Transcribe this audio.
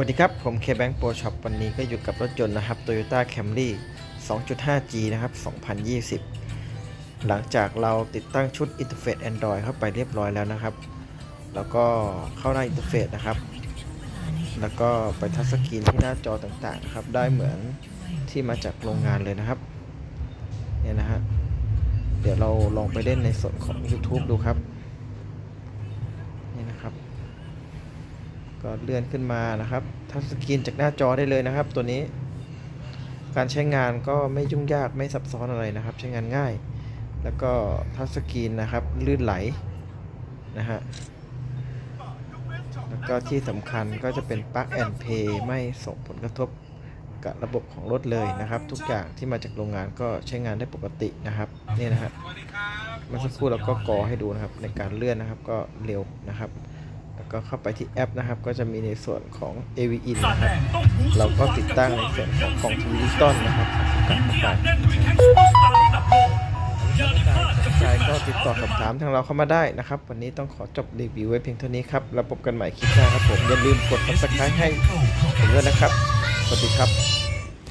สวัสดีครับ ผมเคแบง k ์โปรช็อปวันนี้ก็อยู่กับรถยนต์นะครับ Toyota Camry 2.5G นะครับ 2020 หลังจากเราติดตั้งชุดอินเทอร์เฟซ Android เข้าไปเรียบร้อยแล้วนะครับ แล้วก็เข้าหน้าอินเทอร์เฟซนะครับ แล้วก็ไปทัชสกรีนที่หน้าจอต่างๆนะครับ ได้เหมือนที่มาจากโรงงานเลยนะครับ เนี่ยนะฮะ เดี๋ยวเราลองไปเล่นในส่วนของ YouTube ดูครับ นี่นะครับ ก็เลื่อนขึ้นมานะครับทัชสกรีนจากหน้าจอได้เลยนะครับ ตัวนี้ การใช้งานก็ไม่ยุ่งยากไม่ซับซ้อนอะไรนะครับ ใช้งานง่าย แล้วก็ทัชสกรีนนะครับลื่นไหลนะฮะแล้วก็ที่สำคัญก็จะเป็น Plug and Play ไม่ส่งผลกระทบกับระบบของรถเลยนะครับ ทุกอย่างที่มาจากโรงงานก็ใช้งานได้ปกตินะครับนี่นะฮะเมื่อสักครู่เราก็กอให้ดูนะครับ ในการเลื่อนนะครับก็เร็วนะครับ แล้วก็เข้าไปที่แอปนะครับ ก็จะมีในส่วนของ AV In นะครับเราก็ติดตั้งในส่วนของกล่องทีวีดิจิตอลนะครับกลับเข้าไปสนใจก็ติดต่อสอบถามทางเราเข้ามาได้นะครับ วันนี้ต้องขอจบรีวิวไว้เพียงเท่านี้ครับ แล้วพบกันใหม่คลิปหน้าครับผม อย่าลืมกด subscribe ให้ผมด้วยนะครับ สวัสดีครับ